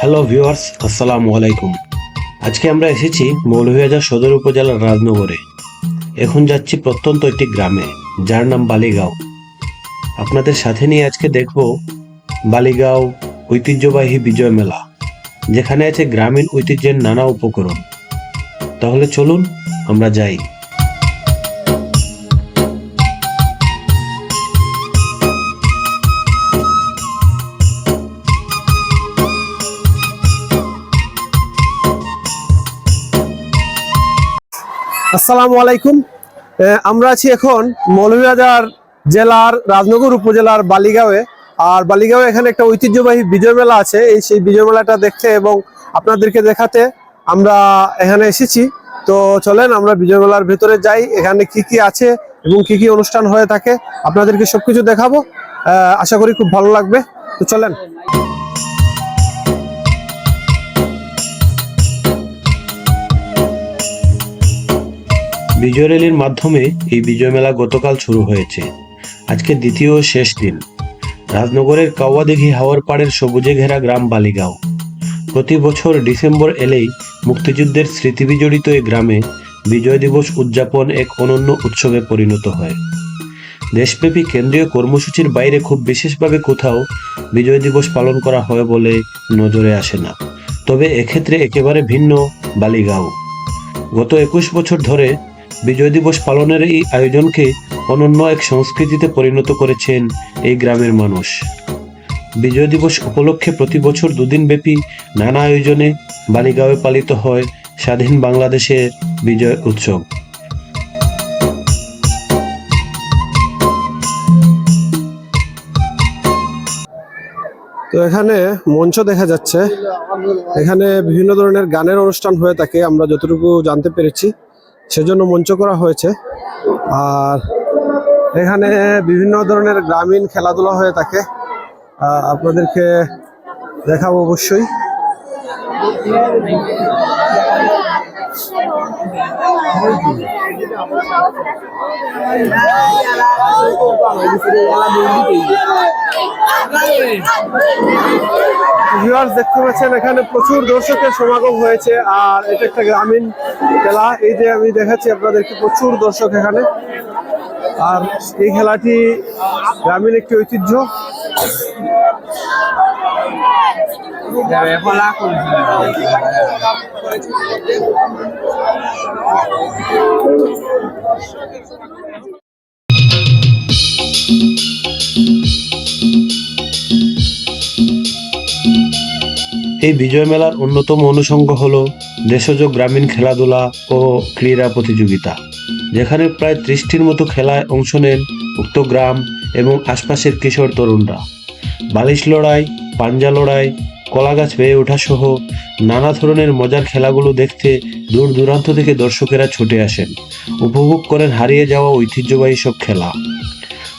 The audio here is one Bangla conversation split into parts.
হ্যালো ভিউয়ার্স আসসালামু আলাইকুম আজকে আমরা এসেছি মৌলভীবাজার সদর উপজেলার রাজনগরে। এখন যাচ্ছি প্রত্যন্ত একটি গ্রামে, যার নাম বালিগাঁও। আপনাদের সাথে নিয়ে আজকে দেখব বালিগাঁও ঐতিহ্যবাহী বিজয় মেলা, যেখানে আছে গ্রামীণ ঐতিহ্যের নানা উপকরণ। তাহলে চলুন, আমরা যাই। আসসালামু আলাইকুম। আমরা আছি এখন মৌলভীবাজার জেলার রাজনগর উপজেলার বালিগাঁওয়ে। আর বালিগাঁওয়ে এখানে একটা ঐতিহ্যবাহী বিজয় মেলা আছে। এই সেই বিজয় মেলাটা দেখতে এবং আপনাদেরকে দেখাতে আমরা এখানে এসেছি। তো চলেন আমরা বিজয় মেলার ভেতরে যাই, এখানে কি কি আছে এবং কি কি অনুষ্ঠান হয়ে থাকে। আপনাদেরকে সবকিছু দেখাবো। আশা করি খুব ভালো লাগবে। তো চলেন। বিজয় র্যালির মাধ্যমে এই বিজয় মেলা গতকাল শুরু হয়েছে। আজকে দ্বিতীয় ও শেষ দিন। রাজনগরের কাওয়াদিঘি হাওয়ার পাড়ের সবুজে ঘেরা গ্রাম বালিগাঁও। প্রতি বছর ডিসেম্বর এলেই মুক্তিযুদ্ধের স্মৃতি বিজড়িত এই গ্রামে বিজয় দিবস উদযাপন এক অনন্য উৎসবে পরিণত হয়। দেশব্যাপী কেন্দ্রীয় কর্মসূচির বাইরে খুব বিশেষভাবে কোথাও বিজয় দিবস পালন করা হয় বলে নজরে আসে না। তবে এক্ষেত্রে একেবারে ভিন্ন বালিগাঁও। গত একুশ বছর ধরে বিজয় দিবস পালনের এই আয়োজনকে অনন্য এক সংস্কৃতিতে পরিণত করেছেন এই গ্রামের মানুষ। বিজয় দিবস উপলক্ষে প্রতি বছর দুদিন ব্যাপী নানা আয়োজনে বালিগাঁওয়ে পালিত হয় স্বাধীন বাংলাদেশের বিজয় উৎসব। তো এখানে মঞ্চ দেখা যাচ্ছে। এখানে বিভিন্ন ধরনের গানের অনুষ্ঠান হয়ে থাকে, আমরা যতটুকু জানতে পেরেছি। সেজন্য মঞ্চ করা হয়েছে। আর এখানে বিভিন্ন ধরনের গ্রামীণ খেলাধুলা হয়ে থাকে। আপনাদেরকে দেখাবো অবশ্যই। দেখতে পাচ্ছেন, এখানে প্রচুর দর্শকের সমাগম হয়েছে, আর এটা একটা গ্রামীণ খেলা। এই যে আমি দেখাচ্ছি আপনাদেরকে, প্রচুর দর্শক এখানে। আর এই খেলাটি গ্রামীণ একটি ঐতিহ্য। এই বিজয় মেলার অন্যতম অনুষঙ্গ হল দেশজ গ্রামীণ খেলাধুলা ও ক্রীড়া প্রতিযোগিতা, যেখানে প্রায় ত্রিশটির মতো খেলায় অংশ নেন উক্ত গ্রাম এবং আশপাশের কিশোর তরুণরা। বালিশ লড়াই, পাঞ্জা লড়াই, কলাগাছ বেয়ে ওঠা সহ নানা ধরনের মজার খেলাগুলো দেখতে দূর দূরান্ত থেকে দর্শকেরা ছুটে আসেন। উপভোগ করেন হারিয়ে যাওয়া ঐতিহ্যবাহী সব খেলা।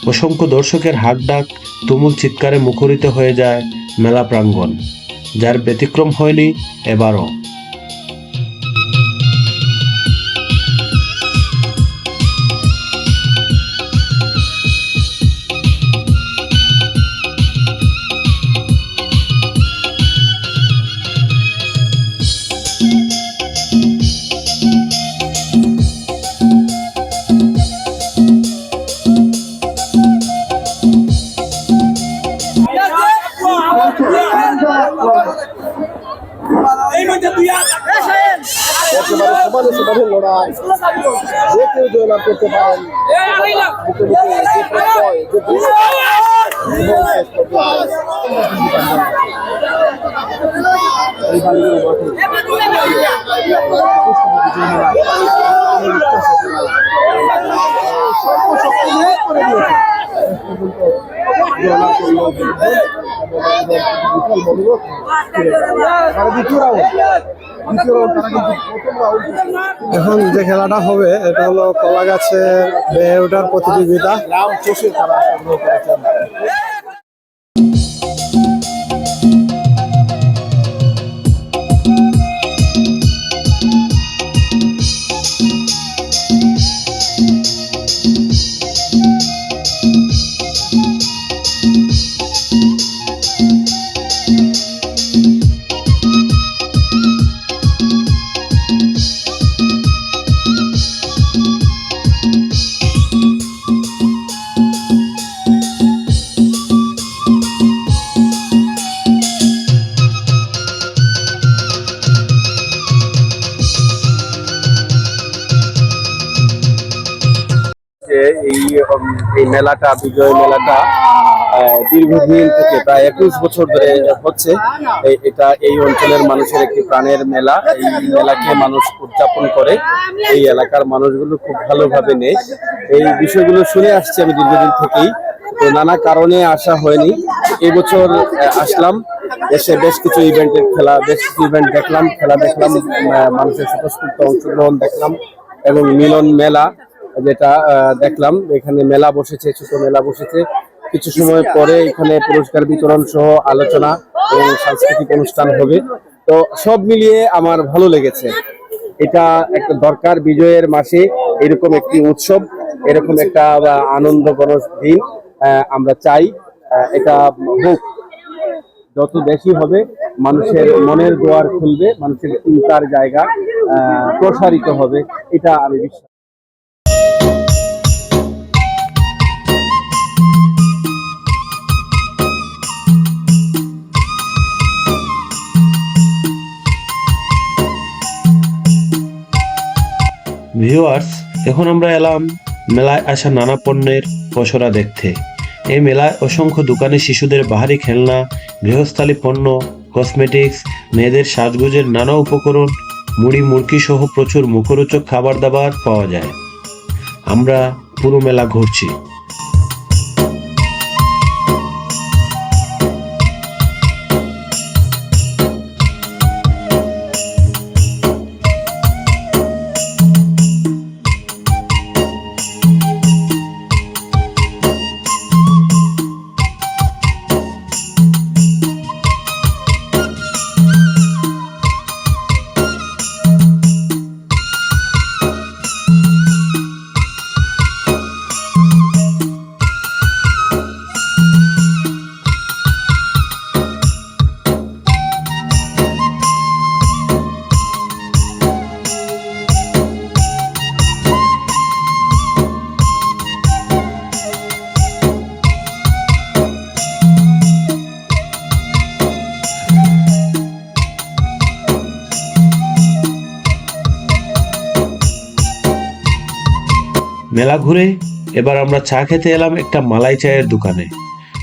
অসংখ্য দর্শকের হাক ডাক তুমুল চিৎকারে মুখরিত হয়ে যায় মেলা প্রাঙ্গণ, যার ব্যতিক্রম হয়নি এবারও। একেবারে সমানে সমানে লড়াই। যে কেউ জয়লাভ করতে পারেন সর্বশক্তি করে দিয়েছে। এখন যে খেলাটা হবে এটা হলো কলা গাছে বেয়ে ওঠার প্রতিযোগিতা। উম, এই মেলাটা বিজয় মেলাটা দীর্ঘদিন থেকে প্রায় একুশ বছর ধরে হচ্ছে। এটা এই অঞ্চলের মানুষের একটি প্রাণের মেলা। এই মেলাকে মানুষ উদযাপন করে। এই এলাকার মানুষগুলো খুব ভালোভাবে নেয়। এই বিষয়গুলো শুনে আসছি আমি দীর্ঘদিন থেকেই। তো নানা কারণে আসা হয়নি। এবছর আসলাম। এসে বেশ কিছু ইভেন্টের খেলা বেশ কিছু ইভেন্ট দেখলাম খেলা দেখলাম মানুষের স্বতঃস্ফূর্ত অংশগ্রহণ দেখলাম এবং মিলন মেলা যেটা দেখলাম এখানে মেলা বসেছে ছোট মেলা বসেছে। কিছু সময় পরে এখানে পুরস্কার বিতরণ সহ আলোচনা এবং সাংস্কৃতিক অনুষ্ঠান হবে। তো সব মিলিয়ে আমার ভালো লেগেছে। এটা একটা দরকার বিজয়ের মাসে এরকম একটি উৎসব এরকম একটা আহ, আনন্দঘন দিন আমরা চাই এটা হোক। যত বেশি হবে মানুষের মনের দোয়ার খুলবে মানুষের চিন্তার জায়গা প্রসারিত হবে এটা আমি বিশ্বাস ভিউয়ার্স এখন আমরা এলাম মেলায় আসা নানা পণ্যের পসরা দেখতে। এই মেলায় অসংখ্য দোকানে শিশুদের বাহারি খেলনা, গৃহস্থালী পণ্য কসমেটিক্স মেয়েদের সাজগোজের নানা উপকরণ, মুড়ি মুরকি সহ প্রচুর মুখরোচক খাবার দাবার পাওয়া যায়। আমরা পুরো মেলা ঘুরছি। মেলা ঘুরে এবার আমরা চা খেতে এলাম একটা মালাই চায়ের দোকানে।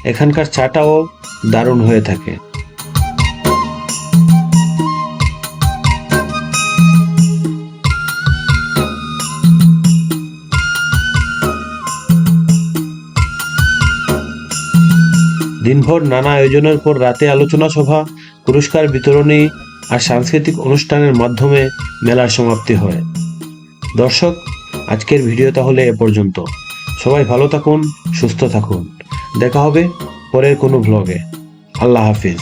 এখানকার চাটাও দারুণ হয়ে থাকে। দিনভর নানা আয়োজনের পর রাতে আলোচনা সভা, পুরস্কার বিতরণী আর সাংস্কৃতিক অনুষ্ঠানের মাধ্যমে মেলার সমাপ্তি হয়। দর্শক আজকের ভিডিও তাহলে এ পর্যন্ত। সবাই ভালো থাকুন, সুস্থ থাকুন। দেখা হবে পরের কোনো ভ্লগে আল্লাহ হাফিজ।